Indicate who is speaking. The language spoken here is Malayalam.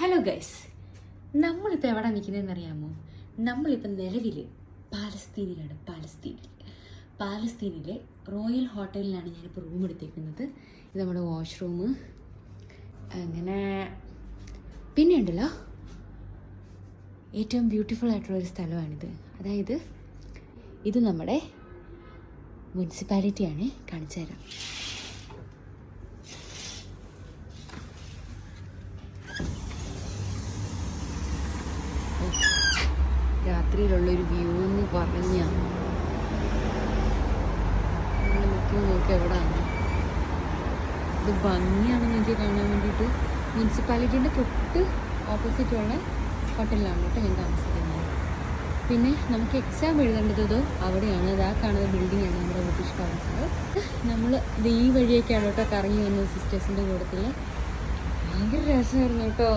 Speaker 1: ഹലോ ഗൈസ് നമ്മളിപ്പോൾ എവിടെ നിൽക്കുന്നതെന്ന് അറിയാമോ? നമ്മളിപ്പോൾ നിലവിൽ പാലസ്തീനിലാണ് പാലസ്തീനിൽ പാലസ്തീനിലെ റോയൽ ഹോട്ടലിലാണ് ഞാനിപ്പോൾ റൂം എടുത്തേക്കുന്നത്. ഇത് നമ്മുടെ വാഷ്റൂം അങ്ങനെ പിന്നെ ഉണ്ടല്ലോ. ഏറ്റവും ബ്യൂട്ടിഫുൾ ആയിട്ടുള്ളൊരു സ്ഥലമാണിത്. അതായത് ഇത് നമ്മുടെ മുനിസിപ്പാലിറ്റിയാണ് കാണിച്ചു തരാം രാത്രിയിലുള്ളൊരു വ്യൂ എന്ന് പറഞ്ഞ നോക്കി നോക്കി എവിടാണ് ഇത് ഭംഗിയാണെന്ന് എനിക്ക് കാണാൻ വേണ്ടിയിട്ട് മുനിസിപ്പാലിറ്റീന്റെ തൊട്ട് ഓപ്പോസിറ്റുള്ള ഹോട്ടലിലാണ് കേട്ടോ ഞാൻ താമസിക്കുന്നത്. പിന്നെ നമുക്ക് എക്സാം എഴുതേണ്ടത് അവിടെയാണ്. അത് ആ കാണുന്ന ബിൽഡിംഗ് ആണ് നമ്മുടെ ബ്രിട്ടീഷ് കൗൺസിൽ നമ്മൾ ഈ വഴിയൊക്കെയാണ് കേട്ടോ കറങ്ങി വന്നത് സിസ്റ്റേഴ്സിന്റെ കൂട്ടത്തിൽ ഭയങ്കര രസമായിരുന്നു കേട്ടോ.